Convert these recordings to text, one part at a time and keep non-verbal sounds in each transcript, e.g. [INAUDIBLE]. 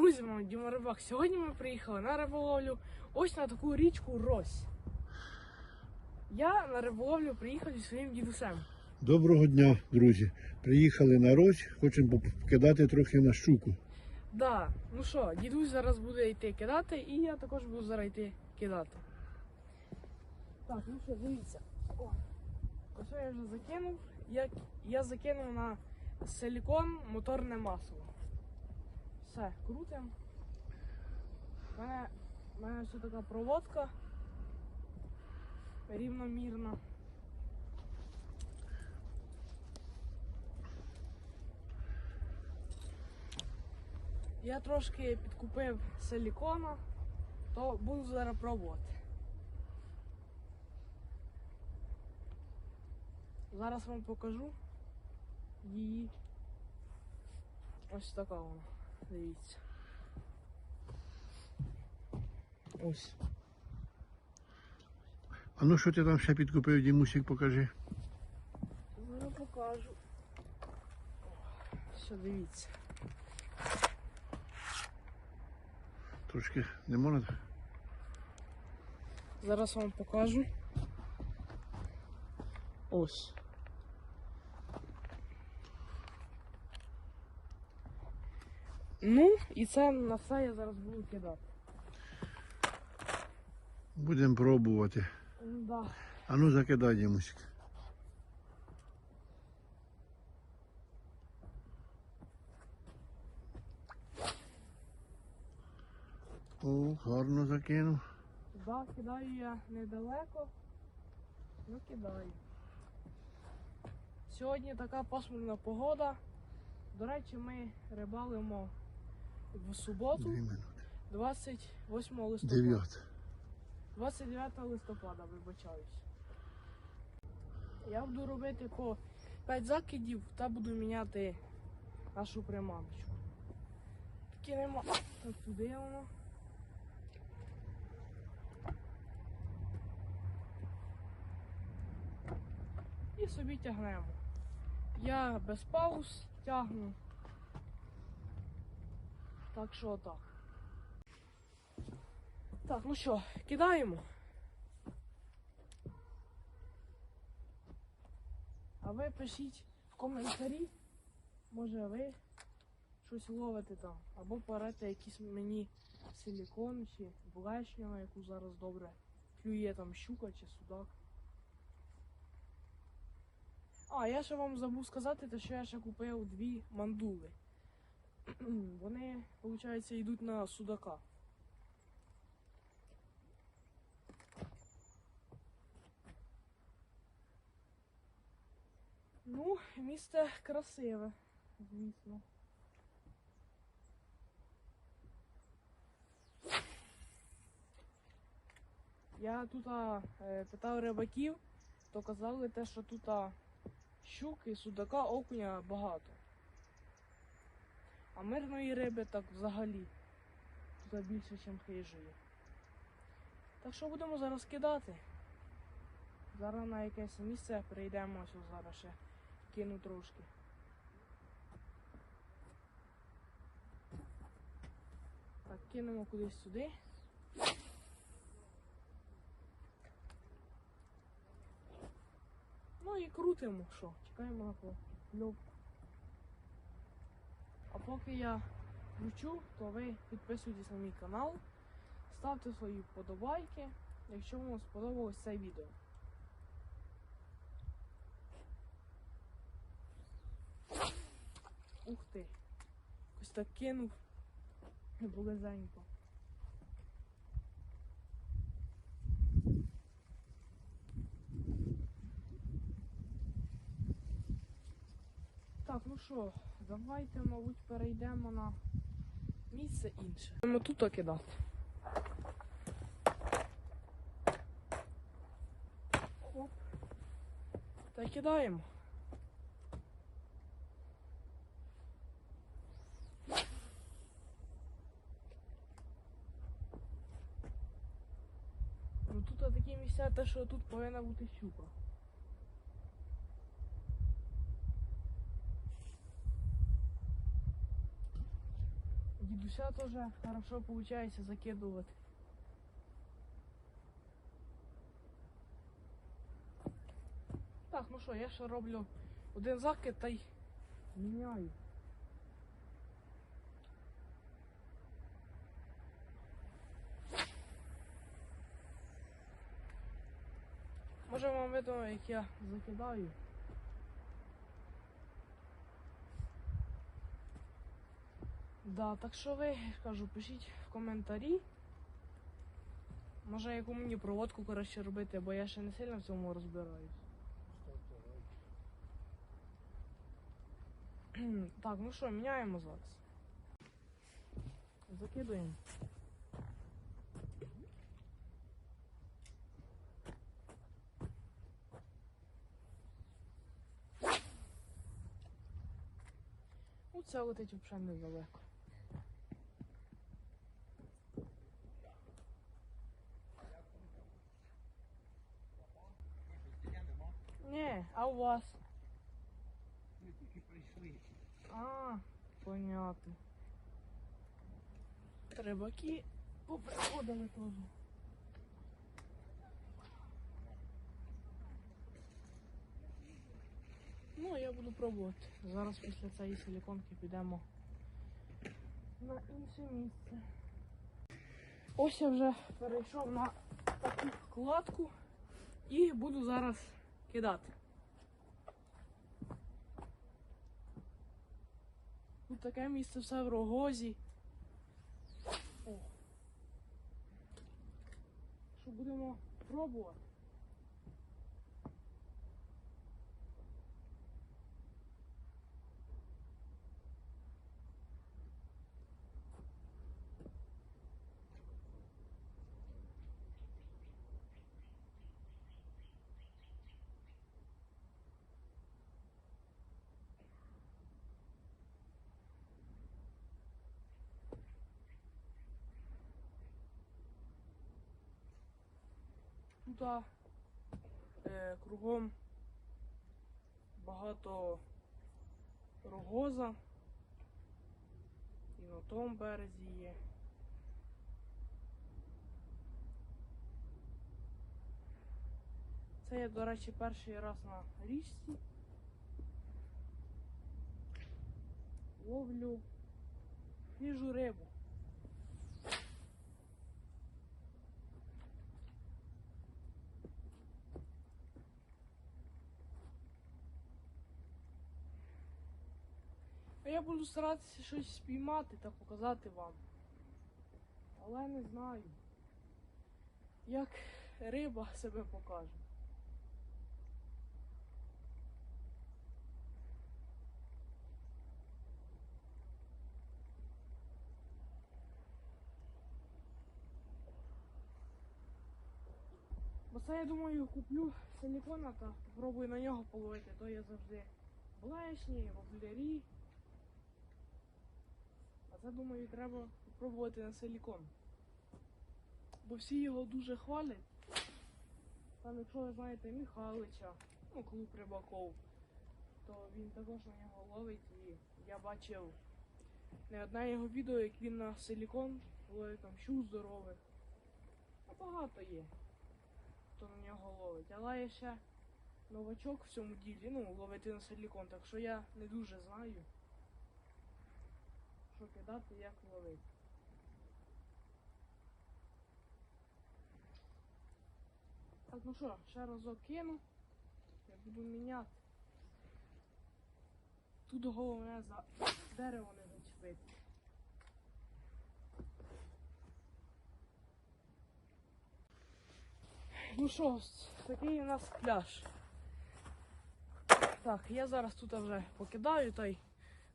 Друзі, мої Діма Рибак, сьогодні ми приїхали на риболовлю ось на таку річку Рось. Я на риболовлю приїхав зі своїм дідусем. Доброго дня, друзі. Приїхали на Рось, хочемо покидати трохи на щуку. Да, ну що, дідусь зараз буде йти кидати, і я також буду зараз йти кидати. Так, ну що, дивіться. О, ось я вже закинув. Я, я закинув на силікон моторне масло. Все, крутим. У мене, у мене все така проводка. Рівномірна. Я трошки підкупив силікона, то буду зараз пробувати. Зараз вам покажу її. Ось така вона. Дивіться. Ось. А ну що ти там ще підкупив, Дімусик, покажи. Зараз покажу. Що дивіться. Трошки не можна. Зараз вам покажу. Ось. Ну, і це на все я зараз буду кидати. Будемо пробувати. Да. А ну закидай, Дімусик. О, гарно закинув. Да, кидаю я недалеко. Ну кидаю. Сьогодні така пасмурна погода. До речі, ми рибалимо в суботу, 28 листопада. Дев'ят. 29 листопада, вибачаюсь. Я буду робити по 5 закидів та буду міняти нашу приманочку. Такі нема. Так, туди воно. І собі тягнемо. Я без пауз тягну. Так що отак. Так, ну що, кидаємо. А ви пишіть в коментарі, може ви щось ловите там. Або порете якийсь мені силікон чи блешню, яку зараз добре клює там щука чи судак. А, я ще вам забув сказати, що я ще купив дві мандули. Вони, виходить, йдуть на судака. Ну, місце красиве, звісно. Я тут а, е, питав рибаків, то казали те, що тут щуки, судака, окуня багато. А мирної риби так взагалі тут більше, ніж хижої. Так що будемо зараз кидати. Зараз на якесь місце прийдемо, ось зараз ще кину трошки. Так, кинемо кудись сюди. Ну і крутимо, що, чекаємо на покльовку. А поки я кручу, то ви підписуйтесь на мій канал, ставте свої вподобайки, якщо вам сподобалось це відео. Ух ти. Ось так кинув. Близенько. Так, ну що, давайте, мабуть, перейдемо на місце інше. Будемо тут кидати. Оп. Та кидаємо. Ну тут такі місця, те, що тут повинна бути щука. Дідуся теж хорошо виходить закидувати. Так, ну що, я ще роблю один закид та й міняю. Може вам видно, як я закидаю. Да, так що ви, кажу, пишіть в коментарі. Може яку мені проводку коротше робити, бо я ще не сильно в цьому розбираюсь. [CLEARS THROAT] так, ну що, міняємо зараз. Закидуємо. Ну, це летить взагалі недалеко. Ні, а у вас? Ми тільки прийшли. А, понятно. Рибаки поприходили теж. Ну, я буду пробувати. Зараз після цієї силіконки підемо на інше місце. Ось я вже перейшов на таку вкладку і буду зараз кидати. Тут таке місце все в рогозі. О. Що будемо пробувати? Тут е, кругом багато рогоза. І на тому березі є. Це я, до речі, перший раз на річці. Ловлю свіжу рибу. А я буду старатися щось спіймати та показати вам. Але не знаю, як риба себе покаже. Бо це я думаю куплю силікона та попробую на нього половити, то я завжди блешні, воблярі. Це думаю треба спробувати на силікон. Бо всі його дуже хвалять. Там, якщо ви знаєте Михайлича, ну клуб рибаков, то він також на нього ловить і я бачив не одне його відео, як він на силікон ловить там щук здорових. А багато є, хто на нього ловить. Але я ще новачок в цьому ділі, ну, ловити на силікон, так що я не дуже знаю що кидати, як ловити. Так, ну що, ще разок кину. Я буду міняти. Тут головне за дерево не зачепити. Ну що, такий у нас пляж. Так, я зараз тут вже покидаю та й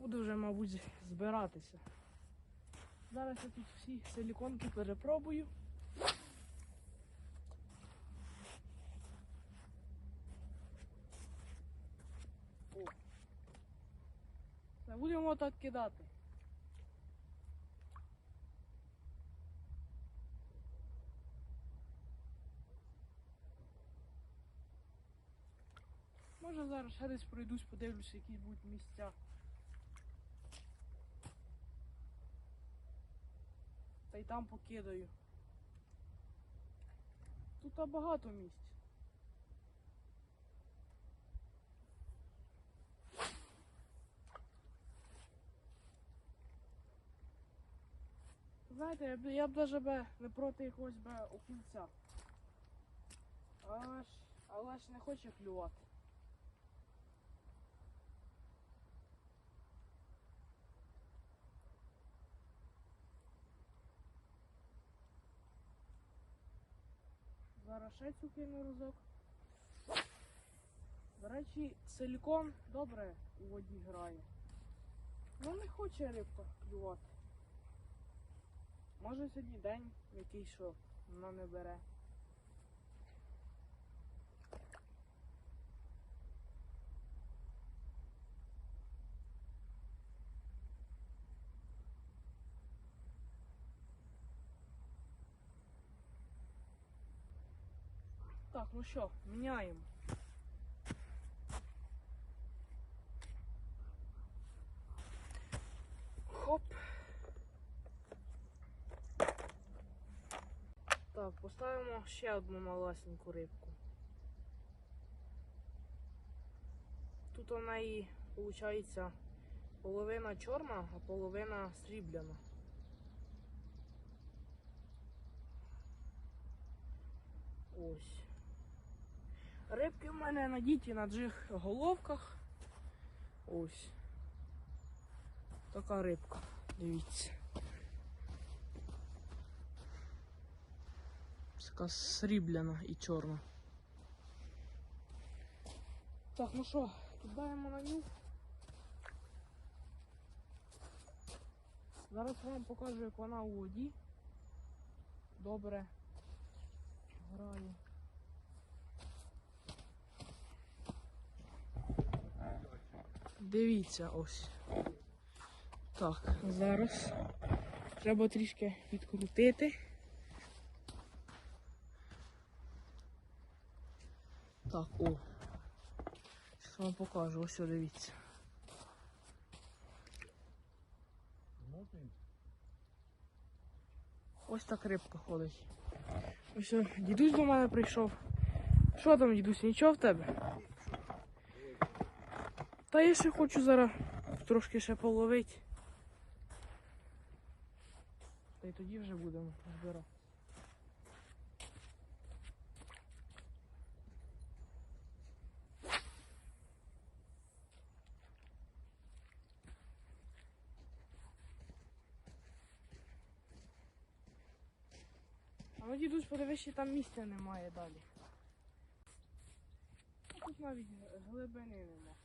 Буду вже, мабуть, збиратися. Зараз я тут всі силіконки перепробую. О. Все, Будемо так кидати. Може зараз ще десь пройдусь, подивлюся, які будуть місця. Й там покидаю. Тут та багато місць. Знаєте, я б, я б даже би не проти якогось би окільця. Але ж, але ж не хоче клювати. Зараз ще цю. До речі, силікон добре у воді грає. Ну не хоче рибка клювати. Може сьогодні день який що вона не бере. Так, ну що, міняємо. Хоп. Так, поставимо ще одну малесеньку рибку. Тут у неї виходить половина чорна, а половина срібляна. Ось. Рибки в мене надіті на джиг головках. Ось. Така рибка. Дивіться. Така срібляна і чорна. Так, ну що, кидаємо на нюх. Зараз вам покажу, як вона у воді. Добре. Грає. Дивіться ось. Так, зараз треба трішки відкрутити. Так, о. Зараз вам покажу, ось дивіться. Ось так рибка ходить. Ось дідусь до мене прийшов. Що там, дідусь, нічого в тебе? Та я ще хочу зараз трошки ще половити. Та й тоді вже будемо збирати. А ну дідусь, подивись, там місця немає далі. Тут навіть глибини нема.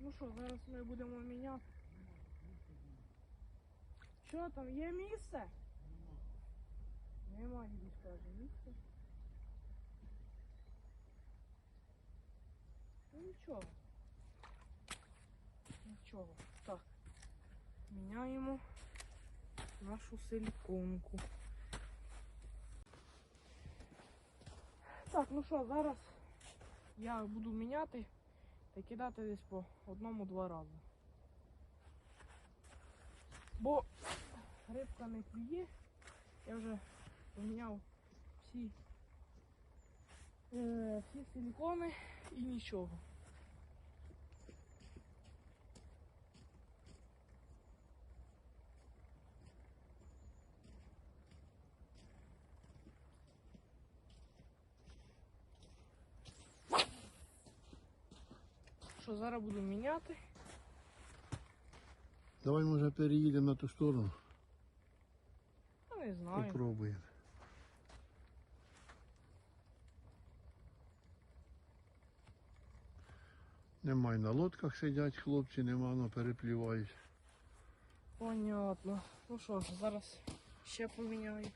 Ну що, зараз ми будемо міняти. Що там, є місце? Нема, дідусь каже, місце. Ну нічого. Нічого. Так. Міняємо нашу силіконку. Так, ну що, зараз я буду міняти та кидати десь по одному-два рази. Бо рибка не клює. Я вже поміняв всі, е, всі силікони і нічого. Що зараз буду міняти? Давай може переїдемо на ту сторону. Я не знаю. Попробуємо. Немає на лодках сидять хлопці, нема, ну переплівають. Понятно. Ну що ж, зараз ще поміняю.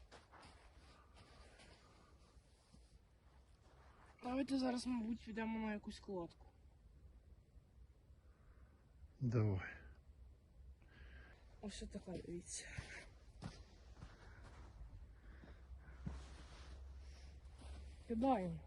Давайте зараз, мабуть, підемо на якусь кладку. Давай. Ось така, дивіться. Кидаємо.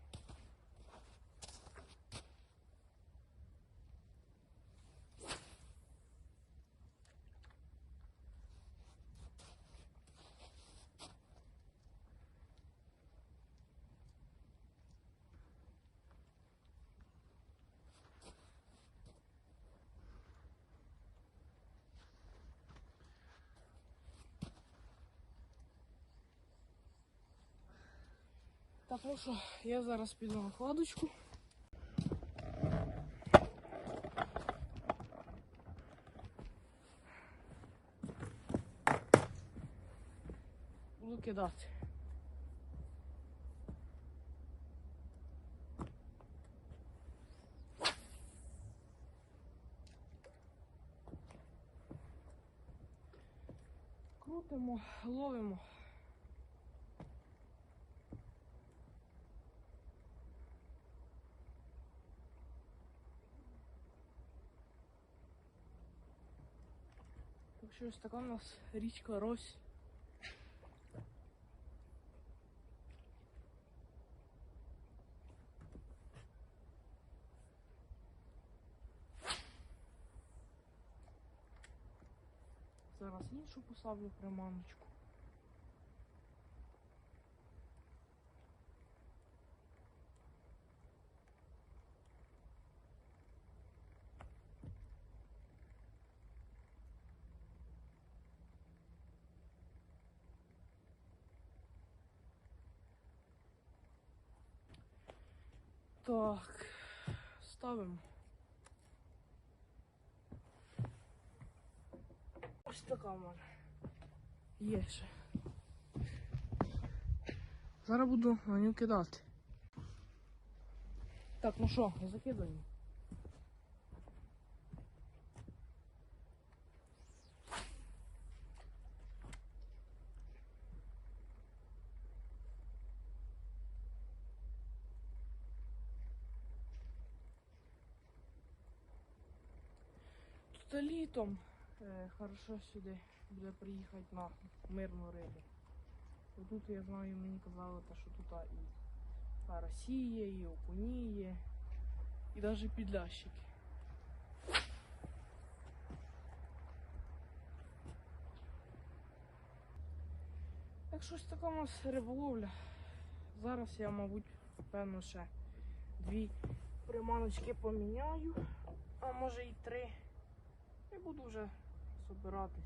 Так, ну що, я зараз піду на кладочку. Буду кидати. Крутимо, ловимо. Що ось така у нас річка Рось. Зараз іншу поставлю приманочку. Так, ставимо. Ось така в мене. Є ще. Зараз буду на нього кидати. Так, ну що, закидаємо. Тут літом е, хорошо сюди буде приїхати на мирну рибу. Тут я знаю, мені казали, що тут і є, і окуні є, і навіть підлящики. Так щось така у нас риболовля. Зараз я, мабуть, певно, ще дві приманочки поміняю, а може і три. І буду вже збиратись.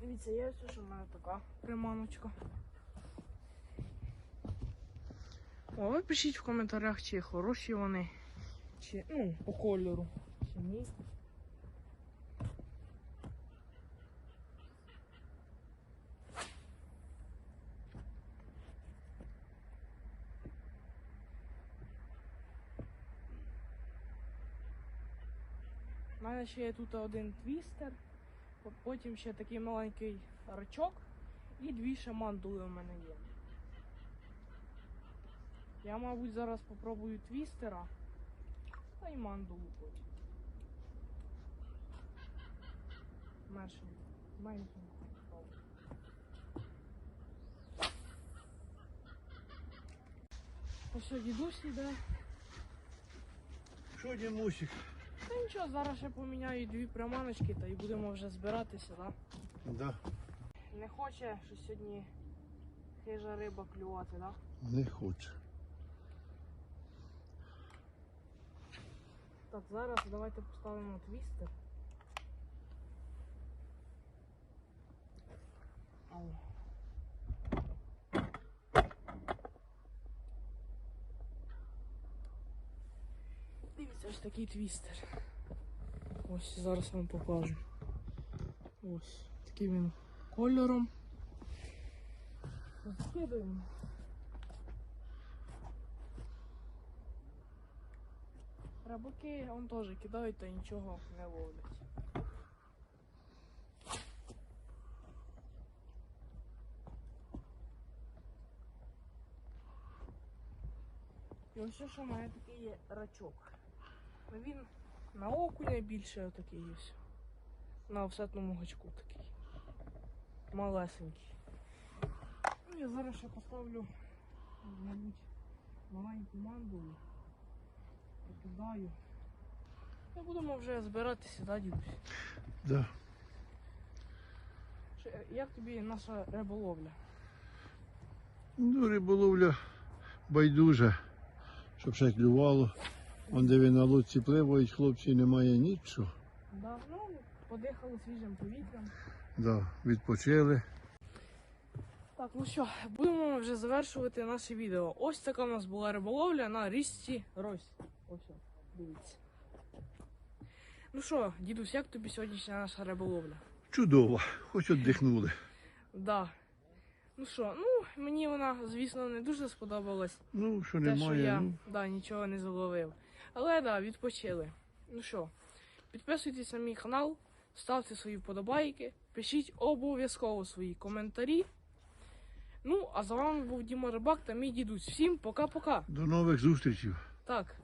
Дивіться, є ось в мене така приманочка. О, ви пишіть в коментарях, чи хороші вони, чи ну, по кольору, чи ні. Мене ще є тут один твістер, потім ще такий маленький рачок і дві ще мандули у мене є. Я, мабуть, зараз попробую твістера та й мандулу потім. Менше. Менше. Ось дідусь іде. Що, Дімусик? Та нічого, зараз ще поміняю дві приманочки та і будемо вже збиратися, так? Да, Не хоче, що сьогодні хижа риба клювати, так? не хоче. Так, зараз давайте поставимо твістер. Ау. Дивіться, ось такий твістер. Ось зараз вам покажу. Ось таким він кольором. Скидуємо. Рибаки он теж кидають та нічого не ловлять. І ось що мене такий є рачок. Ну, Він на окуня більше отакий ось. на офсетному гачку такий. Малесенький. Ну, я зараз ще поставлю, мабуть, маленьку мандулу. Покидаю. І будемо вже збиратися, да, дідусь? Да. Як тобі наша риболовля? Ну, риболовля байдужа, щоб ще клювало. Он де ви на лодці пливають, хлопці, немає нічого. Да, ну, подихали свіжим повітрям. Да, відпочили. Так, ну що, будемо вже завершувати наше відео. Ось така у нас була риболовля на річці Рось. Ось, дивіться. Ну що, дідусь, як тобі сьогоднішня наша риболовля? Чудово, хоч віддихнули. Да. Ну що, ну мені вона, звісно, не дуже сподобалась. Ну, що Те, немає. що я ну, да, нічого не заловив. Але да, відпочили. Ну що, підписуйтесь на мій канал, ставте свої вподобайки, пишіть обов'язково свої коментарі. Ну, а з вами був Діма Рибак та мій дідусь. Всім пока-пока. До нових зустрічей. Так,